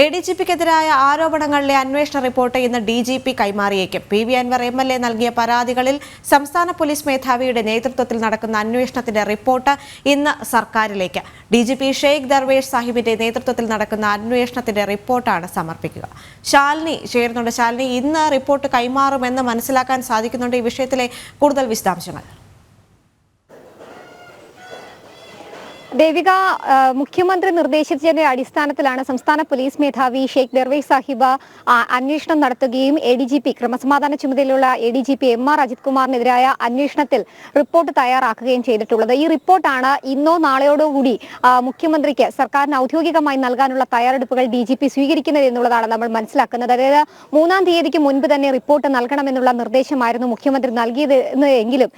A D G പിക്കെതിരായ ആരോപണങ്ങളിലെ അന്വേഷണ റിപ്പോർട്ട് ഇന്ന് D G P കൈമാറിയേക്കും. P V Anvar M L A നൽകിയ പരാതികളിൽ സംസ്ഥാന പോലീസ് മേധാവിയുടെ നേതൃത്വത്തിൽ നടക്കുന്ന അന്വേഷണത്തിന്റെ റിപ്പോർട്ട് ഇന്ന് സർക്കാരിലേക്ക്. D G P Sheikh Darvesh സാഹിബിന്റെ നേതൃത്വത്തിൽ നടക്കുന്ന അന്വേഷണത്തിന്റെ റിപ്പോർട്ടാണ് സമർപ്പിക്കുക. ശാലിനി ചേരുന്നുണ്ട് ശാലിനി ഇന്ന് റിപ്പോർട്ട് കൈമാറുമെന്ന് മനസ്സിലാക്കാൻ സാധിക്കുന്നുണ്ട് ഈ വിഷയത്തിലെ കൂടുതൽ വിശദാംശങ്ങൾ. ദേവിക മുഖ്യമന്ത്രി നിർദ്ദേശിച്ചതിന്റെ അടിസ്ഥാനത്തിലാണ് സംസ്ഥാന പോലീസ് മേധാവി ഷെയ്ഖ് ദർവേ സാഹിബ് അന്വേഷണം നടത്തുകയും എ ഡി ജി പി ക്രമസമാധാന ചുമതലയുള്ള A D G P M R Ajith കുമാറിനെതിരായ അന്വേഷണത്തിൽ റിപ്പോർട്ട് തയ്യാറാക്കുകയും ചെയ്തിട്ടുള്ളത്. ഈ റിപ്പോർട്ടാണ് ഇന്നോ നാളെയോടോ കൂടി മുഖ്യമന്ത്രിക്ക് സർക്കാരിന് ഔദ്യോഗികമായി നൽകാനുള്ള തയ്യാറെടുപ്പുകൾ ഡി ജി പി സ്വീകരിക്കുന്നത് എന്നുള്ളതാണ് നമ്മൾ മനസ്സിലാക്കുന്നത്. അതായത് മൂന്നാം തീയതിക്ക് മുൻപ് തന്നെ റിപ്പോർട്ട് നൽകണമെന്നുള്ള നിർദ്ദേശമായിരുന്നു മുഖ്യമന്ത്രി നൽകിയത് എങ്കിലും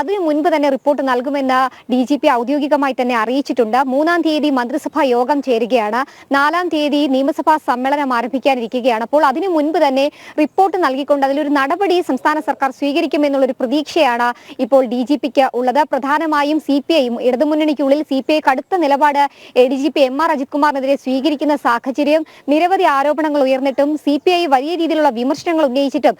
അതിനു മുൻപ് തന്നെ റിപ്പോർട്ട് നൽകുമെന്ന് ഡി ജി പി ഔദ്യോഗികമായി തന്നെ അറിയിച്ചിട്ടുണ്ട്. മൂന്നാം തീയതി മന്ത്രിസഭാ യോഗം ചേരുകയാണ്. നാലാം തീയതി നിയമസഭാ സമ്മേളനം ആരംഭിക്കാനിരിക്കുകയാണ്. അപ്പോൾ അതിനു മുൻപ് തന്നെ റിപ്പോർട്ട് നൽകിക്കൊണ്ട് അതിലൊരു നടപടി സംസ്ഥാന സർക്കാർ സ്വീകരിക്കുമെന്നുള്ളൊരു പ്രതീക്ഷയാണ് ഇപ്പോൾ ഡി ജി പിക്ക് ഉള്ളത്. പ്രധാനമായും സി പി ഐയും ഇടതുമുന്നണിക്കുള്ളിൽ സി പി ഐ കടുത്ത നിലപാട് A D G P M R Ajith കുമാറിനെതിരെ സ്വീകരിക്കുന്ന സാഹചര്യം നിരവധി ആരോപണങ്ങൾ ഉയർന്നിട്ടും സി പി ഐ വലിയ രീതിയിലുള്ള വിമർശനങ്ങൾ ഉന്നയിച്ചിട്ടും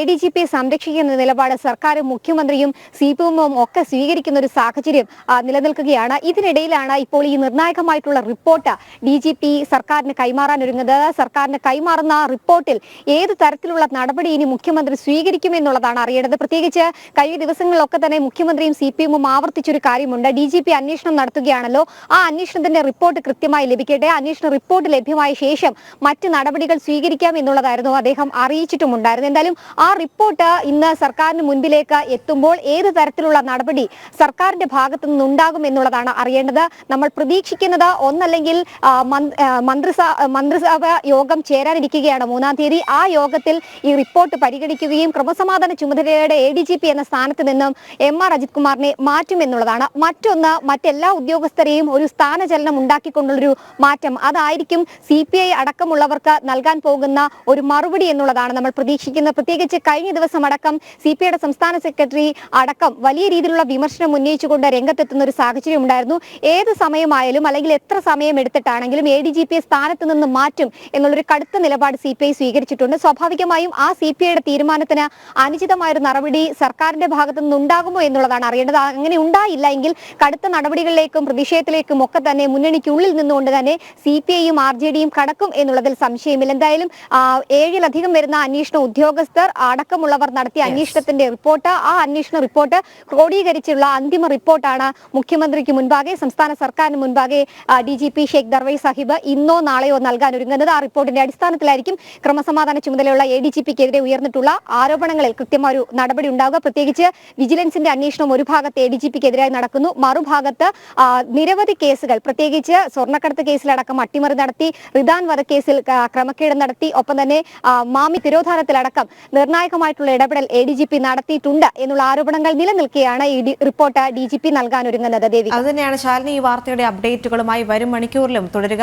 എ ഡി ജി പിയെ സംരക്ഷിക്കുന്ന നിലപാട് സർക്കാരും മുഖ്യമന്ത്രിയും സി പി എമ്മും ഒക്കെ സ്വീകരിക്കുന്ന ഒരു സാഹചര്യം നിലനിൽക്കുകയാണ്. നിലനിൽക്കുകയാണ് ഇതിനിടയിലാണ് ഇപ്പോൾ ഈ നിർണായകമായിട്ടുള്ള റിപ്പോർട്ട് ഡി ജി പി സർക്കാരിന് കൈമാറാൻ ഒരുങ്ങുന്നത്. സർക്കാരിന് കൈമാറുന്ന റിപ്പോർട്ടിൽ ഏത് തരത്തിലുള്ള നടപടി ഇനി മുഖ്യമന്ത്രി സ്വീകരിക്കുമെന്നുള്ളതാണ് അറിയേണ്ടത്. പ്രത്യേകിച്ച് കഴിഞ്ഞ ദിവസങ്ങളിലൊക്കെ തന്നെ മുഖ്യമന്ത്രിയും സി പി എമ്മും ആവർത്തിച്ചൊരു കാര്യമുണ്ട്. ഡി ജി പി അന്വേഷണം നടത്തുകയാണല്ലോ. ആ അന്വേഷണത്തിന്റെ റിപ്പോർട്ട് കൃത്യമായി ലഭിക്കട്ടെ. അന്വേഷണ റിപ്പോർട്ട് ലഭ്യമായ ശേഷം മറ്റ് നടപടികൾ സ്വീകരിക്കാം എന്നുള്ളതായിരുന്നു അദ്ദേഹം അറിയിച്ചിട്ടുമുണ്ടായിരുന്നു. എന്തായാലും ആ റിപ്പോർട്ട് ഇന്ന് സർക്കാരിന് മുൻപിലേക്ക് എത്തുമ്പോൾ ഏത് തരത്തിലുള്ള നടപടി സർക്കാരിന്റെ ഭാഗത്തു നിന്നുണ്ടാകും എന്നുള്ളതാണ് അറിയേണ്ടത്. നമ്മൾ പ്രതീക്ഷിക്കുന്നത് ഒന്നല്ലെങ്കിൽ മന്ത്രിസഭ മന്ത്രിസഭ യോഗം ചേരാനിരിക്കുകയാണ്. മൂന്നാം തീയതി ആ യോഗത്തിൽ ഈ റിപ്പോർട്ട് പരിഗണിക്കുകയും ക്രമസമാധാന ചുമതലയുടെ എ ഡി ജി പി എന്ന സ്ഥാനത്ത് നിന്നും എം ആർ അജിത് കുമാറിനെ മാറ്റുമെന്നുള്ളതാണ് മറ്റൊന്ന് മറ്റെല്ലാ ഉദ്യോഗസ്ഥരെയും ഒരു സ്ഥാനചലനം ഉണ്ടാക്കിക്കൊണ്ടുള്ളൊരു മാറ്റം. അതായിരിക്കും സി പി ഐ അടക്കമുള്ളവർക്ക് നൽകാൻ പോകുന്ന ഒരു മറുപടി എന്നുള്ളതാണ് നമ്മൾ പ്രതീക്ഷിക്കുന്നത്. പ്രത്യേകിച്ച് കഴിഞ്ഞ ദിവസം അടക്കം സി പി ഐയുടെ സംസ്ഥാന സെക്രട്ടറി അടക്കം വലിയ രീതിയിലുള്ള വിമർശനം ഉന്നയിച്ചുകൊണ്ട് രംഗത്തെത്തുന്ന ഒരു സാഹചര്യം ഉണ്ടായിരുന്നു ഏത് സമയമായാലും അല്ലെങ്കിൽ എത്ര സമയം എടുത്തിട്ടാണെങ്കിലും എ ഡി ജി പിയെ സ്ഥാനത്ത് നിന്ന് മാറ്റും എന്നുള്ളൊരു കടുത്ത നിലപാട് സി പി ഐ സ്വീകരിച്ചിട്ടുണ്ട്. സ്വാഭാവികമായും ആ സി പി ഐയുടെ തീരുമാനത്തിന് അനുചിതമായൊരു നടപടി സർക്കാരിന്റെ ഭാഗത്തു നിന്ന് ഉണ്ടാകുമോ എന്നുള്ളതാണ് അറിയേണ്ടത്. അങ്ങനെ ഉണ്ടായില്ല എങ്കിൽ കടുത്ത നടപടികളിലേക്കും പ്രതിഷേധത്തിലേക്കും ഒക്കെ തന്നെ മുന്നണിക്കുള്ളിൽ നിന്നുകൊണ്ട് തന്നെ സി പി ഐയും ആർ ജെ ഡിയും കടക്കും എന്നുള്ളതിൽ സംശയമില്ല. എന്തായാലും ഏഴിലധികം വരുന്ന അന്വേഷണ ഉദ്യോഗസ്ഥർ അടക്കമുള്ളവർ നടത്തിയ അന്വേഷണത്തിന്റെ റിപ്പോർട്ട്. ആ അന്വേഷണ റിപ്പോർട്ട് ക്രോഡീകരിച്ചുള്ള അന്തിമ റിപ്പോർട്ടാണ് മുഖ്യമന്ത്രിക്ക് മുൻപാകെ സംസ്ഥാന സർക്കാരിന് മുൻപാകെ D G P Sheikh Darvesh Sahib ഇന്നോ നാളെയോ നൽകാൻ ഒരുങ്ങുന്നത്. ആ റിപ്പോർട്ടിന്റെ അടിസ്ഥാനത്തിലായിരിക്കും ക്രമസമാധാന ചുമതലയുള്ള എ ഡി ജി പിക്കെതിരെ ഉയർന്നിട്ടുള്ള ആരോപണങ്ങളിൽ കൃത്യമായ ഒരു നടപടി ഉണ്ടാവുക. പ്രത്യേകിച്ച് വിജിലൻസിന്റെ അന്വേഷണം ഒരു ഭാഗത്ത് എ ഡി ജി പിക്കെതിരായി നടക്കുന്നു. മറുഭാഗത്ത് നിരവധി കേസുകൾ പ്രത്യേകിച്ച് സ്വർണക്കടത്ത് കേസിലടക്കം അട്ടിമറി നടത്തി റിദാൻ വധക്കേസിൽ ക്രമക്കേട് നടത്തി ഒപ്പം തന്നെ മാമി തിരോധാനത്തിലടക്കം നിർണായകമായിട്ടുള്ള ഇടപെടൽ എ ഡി ജി പി നടത്തിയിട്ടുണ്ട് എന്നുള്ള ആരോപണങ്ങൾ നിലനിൽക്കുകയാണ് ഈ റിപ്പോർട്ട് ഡി ജി പി നൽകാൻ ഒരുങ്ങുന്നത്. ദേവി അതുതന്നെയാണ് ശാലിനി ഈ വാർത്തയുടെ അപ്ഡേറ്റുകളുമായി വരും മണിക്കൂറിലും തുടരുക.